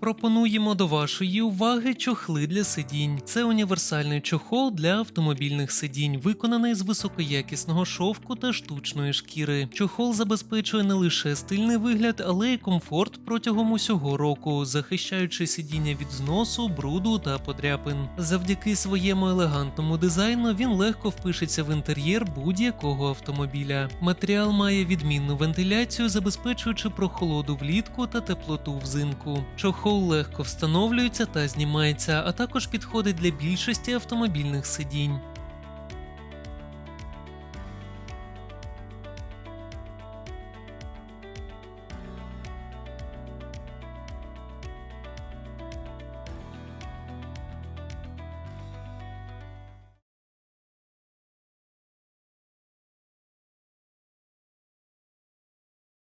Пропонуємо до вашої уваги чохли для сидінь. Це універсальний чохол для автомобільних сидінь, виконаний з високоякісного шовку та штучної шкіри. Чохол забезпечує не лише стильний вигляд, але й комфорт протягом усього року, захищаючи сидіння від зносу, бруду та подряпин. Завдяки своєму елегантному дизайну він легко впишеться в інтер'єр будь-якого автомобіля. Матеріал має відмінну вентиляцію, забезпечуючи прохолоду влітку та теплоту взимку. Чохол легко встановлюється та знімається, а також підходить для більшості автомобільних сидінь.